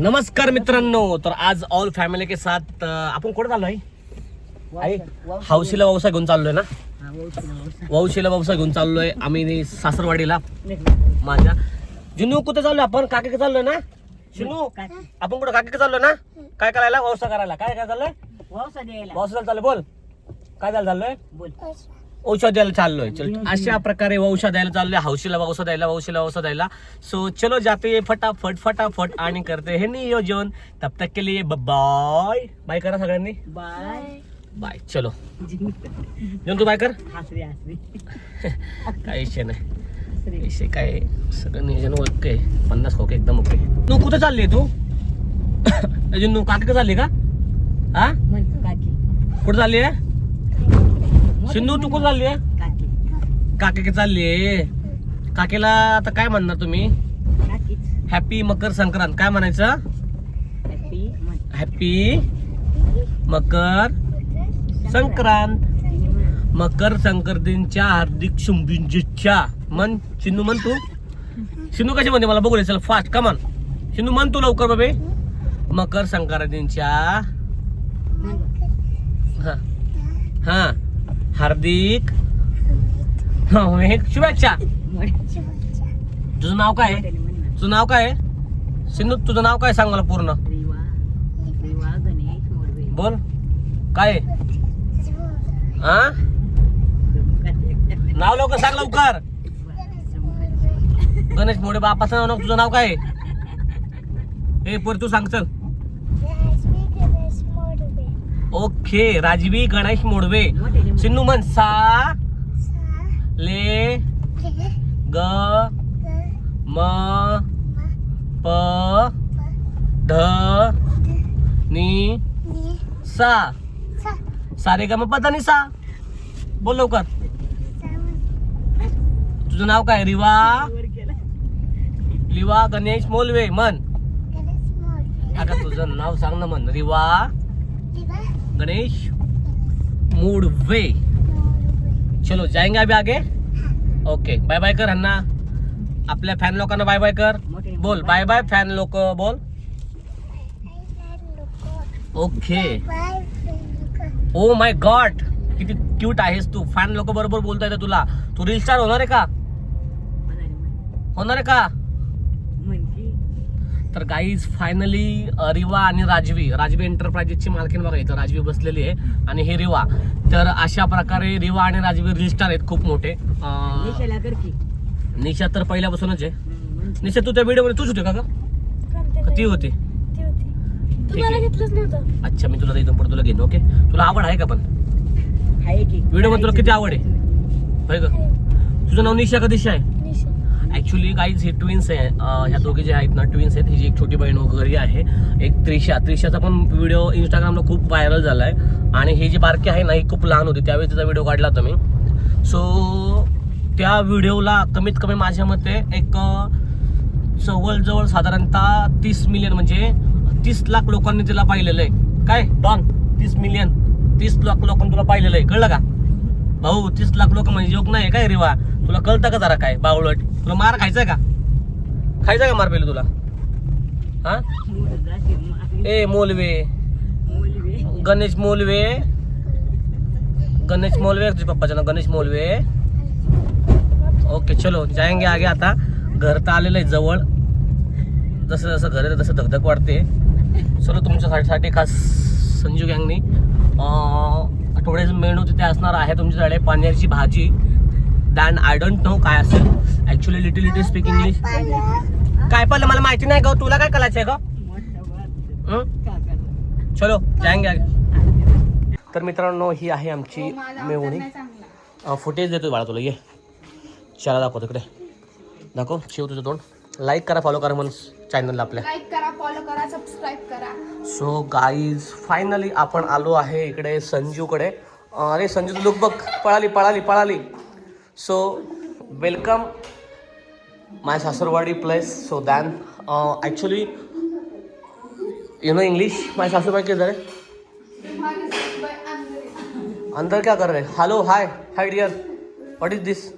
नमस्कार मित्रांनो तर आज ऑल फॅमिली के साथ आपण कुठे चाललो आहे हौशीला व्यवसाय घेऊन चाललोय ना? वौशीला व्यवसाय घेऊन चाललोय आम्ही सासरवाडीला. माझ्या. जुनू कुठे चाललोय आपण? काके चाललोय ना? शिनू आपण कुठं काके चाललोय ना? काय करायला? व्यवसाय करायला. काय काय चाललोय? व्यवसाय चाललोय बोल. काय झालं चाललोय? औषध द्यायला चाललोय. चल अशा प्रकारे औषध द्यायला चाललोय. हौशीला औषध द्यायला औषधीला औषध द्यायला. सो चलो जाते फटाफट फटाफट आणि करते हे नियोजन. तब तक के लिए बाय बाय करा सगळ्यांनी. बाय बाय चलो. तू बाय कर. काय विषय नाही. विषय काय? सगळं नियोजन ओके. पन्नास खोके एकदम ओके. तू कुठं चालली तू? अजून काकी चालली का? हा? कुठं चालली आहे? सिंधू तू कुठं चालली काकी. चालली काकीला आता काय म्हणणार तुम्ही? हॅपी मकर संक्रांत. काय म्हणायचं? हॅपी मकर. संक्रांत. मकर संक्रांतीच्या हार्दिक शुभेच्छा. मन शिंदू म्हण तू. शिंदू कशी म्हणते मला? बघू दे चल फास्ट कमान शिंदू म्हण तू लवकर बाबे मकर संक्रांतीच्या हा. हा. हार्दिक. हा, एक शुभेच्छा. तुझं नाव काय आहे? तुझं नाव काय आहे? सिंधू तुझं नाव काय सांग मला पूर्ण? बोल. काय आहे? हा नाव लवकर सांग लवकर. गणेश मोडे बापाचं नाव तुझं नाव काय आहे? ए पोर तू सांग चल. ओके राजवी गणेश मोडवे. सिन्नू म्हण सा ले ग म प ध नी सा. सारे ग म पदा नी सा. बोल लवकर. तुझं नाव काय? रिवा लिवा गणेश मोलवे मन अगं तुझं नाव सांग ना मन रिवा गणेश मूडवे चलो जाएंगे अभी आगे? ओके बाय बाय कर हन्ना. आपल्या फॅन लोकांना बाय बाय कर. बोल बाय बाय फॅन लोक बोल. ओके ओ माय गॉड किती क्यूट आहेस तू. फॅन लोक बरोबर बोलता येतं तुला. तू रील स्टार होणार आहे का? होणार आहे का? तर गाईज फायनली रिवा आणि राजवी राजवी एंटरप्राइजेसची मालकीन बघा इथं राजवी बसलेली आहे आणि हे रिवा. तर अशा प्रकारे रिवा आणि राजवी रील स्टार आहेत खूप मोठे. अं, निशा तर पहिल्यापासूनच आहे. निशा तू त्या व्हिडिओमध्ये तूच होते का ग? का ती होती? ठीक आहे. घेतलंच नव्हतं. अच्छा मी तुला इथून पुढे तुला घेईन ओके तुला आवड आहे का पण? व्हिडिओमध्ये तुला किती आवड आहे? होय ग. तुझं नाव निशा का दिशा आहे? ॲक्च्युली काहीच हे ट्विन्स आहे. ह्या दोघे जे आहेत ना ट्विन्स आहेत. ही एक छोटी बहीण वगैरे आहे. एक त्रिशा. त्रिशाचा पण व्हिडिओ इंस्टाग्रामला खूप व्हायरल झाला आहे आणि ही जी बारकी आहे ना ही खूप लहान होती. त्यावेळी तिचा व्हिडिओ काढला होता मी. सो त्या व्हिडिओला कमीत कमी माझ्या मते एक जवळजवळ साधारणतः तीस मिलियन म्हणजे तीस लाख लोकांनी तिला पाहिलेलं आहे. काय? डॉन तीस मिलियन तीस लाख लोकांनी तुला पाहिलेलं आहे. कळलं का? भाऊ तीस लाख लोक म्हणजे योग नाही काय रिवा तुला कळतं का जरा काय? बावळट. तुला मार खायचा का? खायचा का मार पहिले तुला? हा? ए मोलवे. गणेश मोलवे. गणेश मोलवे तुझ्या पप्पाचं नाव गणेश मोलवे. ओके चलो जायंगे आगे आता. घर तर आलेलं आहे जवळ. जसं जसं घर येतं तसं धगधग वाढते. चलो तुमच्यासाठी खास संजू गँगनी आठवड्याचं मेनू तिथे असणार आहे. तुमच्याकडे पाण्याची भाजी. दॅन आय डोंट नो काय असेल. Actually little little speak English काय पडलं मला माहिती नाही ग. तुला काय करायचं आहे ग? चलो आगे. तर मित्रांनो ही आहे आमची मेवणी. फुटेज देतोय बाळा तुला. ये. चला दाखव तिकडे दाखव शिव तुझं तोंड. लाईक करा फॉलो करा म्हणून चॅनलला आपल्या. लाईक करा फॉलो करा सबस्क्राईब करा. सो गाईज फायनली आपण आलो आहे इकडे संजूकडे. अरे संजूचं लुक बघ. पळाली पळाली पळाली. So welcome my सासुरवाडी place so then actually you know English my सासूबाई किधर है अंदर क्या कर रहे hello hi hi dear what is this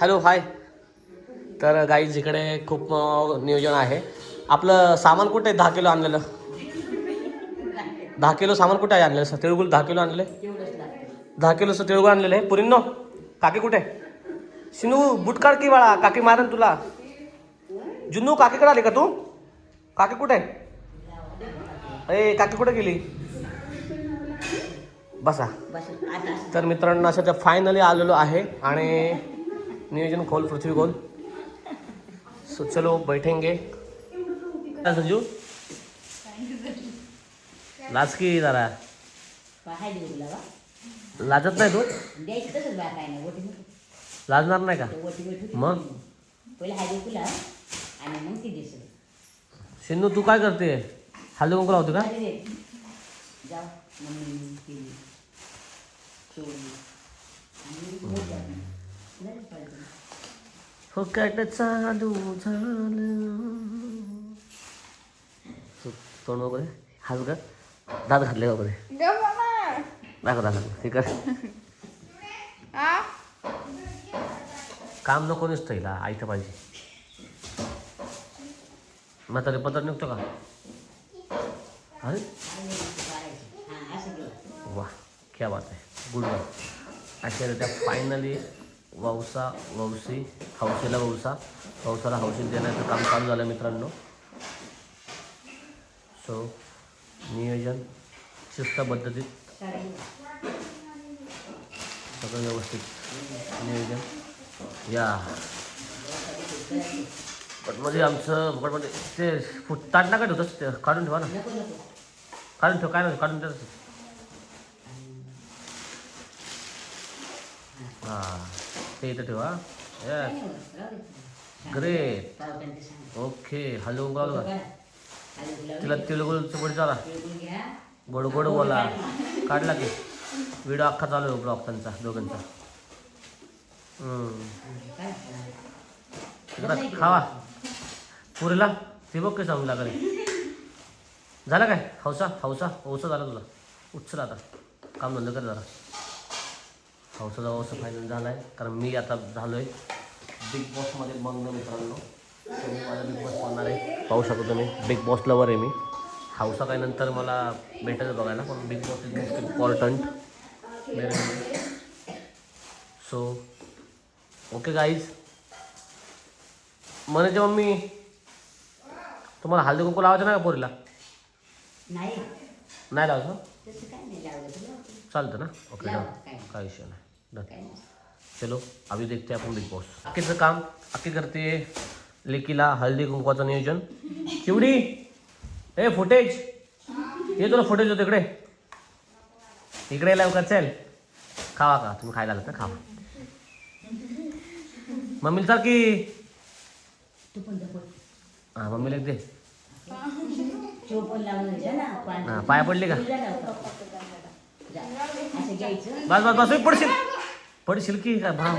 hello hi तर गाईज इकडे खूप नियोजन आहे. आपलं सामान कुठे आहे? दहा किलो आणलेलं. दहा किलो सामान कुठे आहे आणलेलं? सर तिळगुळ दहा किलो आणले. दहा किलो दहा किलोचं तिळगुळ आणलेलं आहे. पुरींनो काकी कुठे? आहे? शिनू बुट काढ की बाळा? काकी मारेन तुला. जुन्नू काकीकडे आली का तू? काकी कुठे? ए काकी कुठे गेली? बसा. तर मित्रांनो असं ते फायनली आलेलो आहे आणि नियोजन खोल पृथ्वी खोल. सो चलो बैठेंगे. संजू. लाज की जरा. लाजत नाही तू? लाजणार नाही का? मग? पहिले आणि मग ती दिसेल. शिन्नू तू काय करते? हल्ली कुंकू लावते का? जाऊ मम्मी ती पाहिजे. हो चालू झालं? तोंड वगैरे हात का दात घातले वगैरे दाखव दाखव. हे कर. काम नको नुसतं हिला आयतं पाहिजे. मग पदर पत्र निघतो का? अरे? वा क्या बात आहे. गुड बाय अशा त्या फायनली वौसा वौसी हौशीला वौसा. वौसाला हौशी देण्याचं काम चालू झालं मित्रांनो. सो नियोजन शिस्त पद्धतीत सगळं व्यवस्थित. नियोजन. या. पटमध्ये आमचं पटमध्ये ते फुट ताट नका ठेवतंच ते? काढून ठेवा ना. काढून ठेव काय नाही काढून ठेव. हां ते इथं ठेवा. येस ग्रेट ओके हलवून गाव तिला तिळगुळचं पुढे झाला. गोड गोड बोला. काढला की. व्हिडिओ अख्खा चालू आहे ब्लॉग त्यांचा दोघांचा. खावा. पुरीला ते बघ काय सांगू लागले? झालं काय? हौसा हौसा. हौसा झाला तुला. उचल आता. काम धंदा कर जरा. हौसाचा हौसा फायनल झाला आहे कारण मी आता झालो आहे बिग बॉसमध्ये बंद मित्रांनो. तर मी माझा बिग बॉस पाहणार आहे. पाहू शकतो तुम्ही. बिग बॉस लवर आहे मी. हौसा काय नंतर मला भेटायचं बघायला. पण big boss is most important so okay guys म्हणायचे मम्मी तुम्हाला हळदी कुंकू लावायचं नाही का पोरीला? नाही. नाही लावायचं? तसं काय नाही लावलं तुला चालतं ना? ओके लावा, डन काय. काय विषय नाही. डन काय नाही. चलो अभी देखते हैं आपण बिग बॉस अक्कीचं काम अक्की करते लेकीला हळदी कुंकवाचं नियोजन. चिवडी ए फुटेज ये तुला फुटेज होतं इकडे. इकडे लवकर चल. खावा का? तुम्ही खायला आलात ना? खावा. मम्मीला चाल की? हां मम्मीला एक दे. हां पाया पडली का? बस बस बस पडशील. पडशील की काय भाव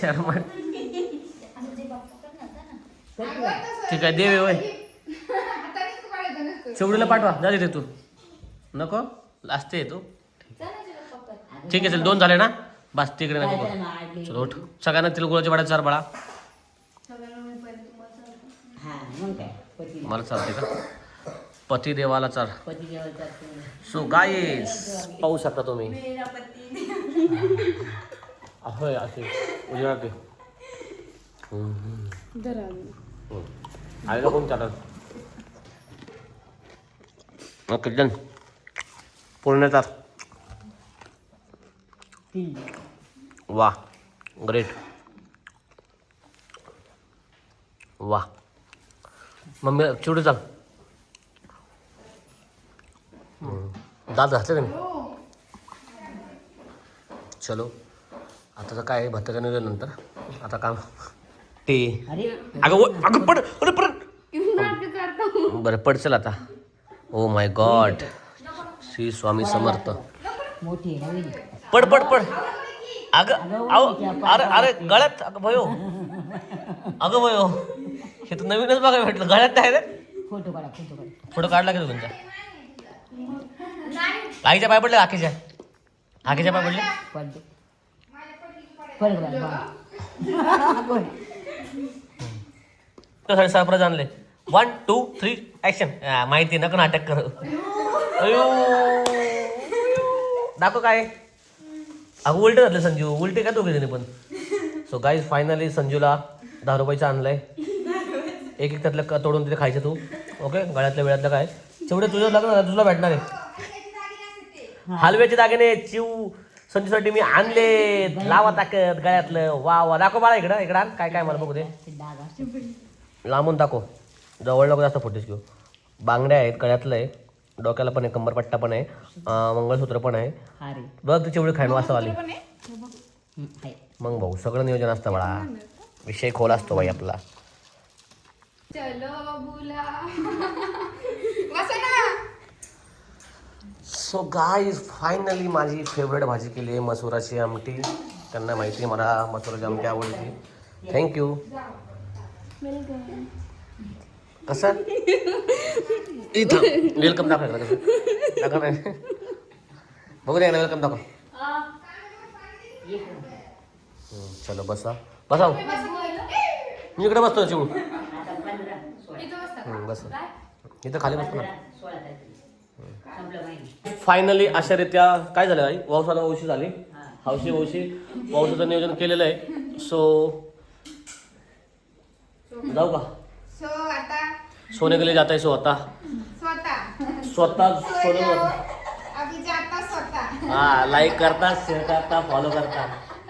शर्मा. ठीक आहे देवे नसतं चिवडीला पाठवा जा रे तू. नको असते तू. ठीक आहे चल दोन झाले ना? बस तिकडे नको काय करू. चल उठ. सगळ्यांना तिळगुळाच्या वाड्यात चार बाळा. हा मग काय? पती. मला चालते का? पती देवाला चार. पती तू- सो गाईस पाहू शकता तुम्ही. होय असे हम्म. हम्म. आईला कोण चालत? ओके डन पूर्ण चार वा ग्रेट वा. मम्मी चिवडी चाल. दात घातले का नाही? चलो. आता तर काय भत्ताच्या नंतर. आता काम. ते. अगं पड. अरे पड. बरं पडचल आता. Oh my god Shri Swami Samarth. मोठी आहे नवीन पड पड पड. अगं अहो अरे अरे गळ्यात अगं भयो. अगं भयो. हे तर नवीनच बघायला भेटलं. गळ्यात आहे रे. फोटो काढा फोटो काढा. फोटो काढला की तुमचा? आईच्या पाय पडले आखीच्या? आखीच्या पाय पडले? पडते पड गं बा. पड. तुझ्यासाठी सरप्राईज आणले. वन टू थ्री ऍक्शन माहिती नका नाटक कर. अयो. दाखव काय? अगं उलटे घातले संजू. उलटे का दोघे जणी पण? सो गाईज फायनली संजूला दहा रुपयाचं आणलंय. एक एक त्यातलं क- तोडून तिथे खायचं तू. ओके गळ्यातल्या वेळातलं काय? तेवढे तुझं लग्न झालं तुला भेटणार आहे. हलव्याचे दागिने चिव संजूसाठी मी आणले लावा ताकद गळ्यातलं. वा वा. दाखव बाळा इकडं इकडं आण. काय काय मला बघू दे. लांबून दाखव. जवळ नको जास्त फोटोज घेऊ. बांगड्या आहेत गळ्यातलं आहे. डोक्याला पण आहे कंबरपट्टा पण आहे. अं, मंगळसूत्र पण आहे. बघ ती चिवडी खाईन वाजता आली पण आहे. हं, आहे. मग भाऊ सगळं नियोजन असतं बाळा. विषय खोल असतो बाई आपला. चलो बुला. ना. सो गाईज फायनली माझी फेवरेट भाजी केली आहे मसुराची आमटी. त्यांना माहिती आहे मला मसुराची आमटी आवडते. थँक्यू कसं? इथं. वेलकम दाखव कसं. दाखव नाही बघू दे वेलकम दाखव. चलो बसा. बसा हो. मी इकडे बसतो शिवू इथं बस. इथं खाली बसतो ना. फायनली अशा रीत्या काय झालं आई? पावसाला वौशी झाली. हौशी वौशी. पावसाचं नियोजन केलेलं आहे. सो जाऊ का? सो आता सोने के लिए जाता है सो आता स्वतः। स्वतः सो सोने जाओ. अभी जाता स्वतः। हा लाईक करता शेअर करता फॉलो करता।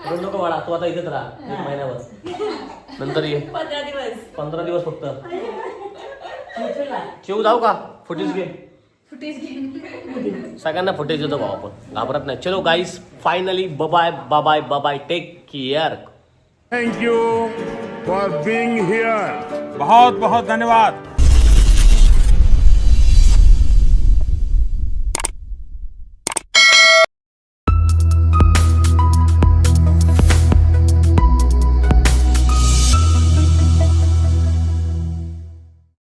रडू नको बाळा तू आता इथेच राहा एक महिन्यावर. नंतर ये. पंधरा दिवस. पंधरा दिवस फक्त. चिव जाऊ का? फुटेज घे. सगळ्यांना फुटेज देतो भाऊ आपण. घाबरत नाही. चलो guys finally bye bye bye take care you for being here. बहुत बहुत धन्यवाद.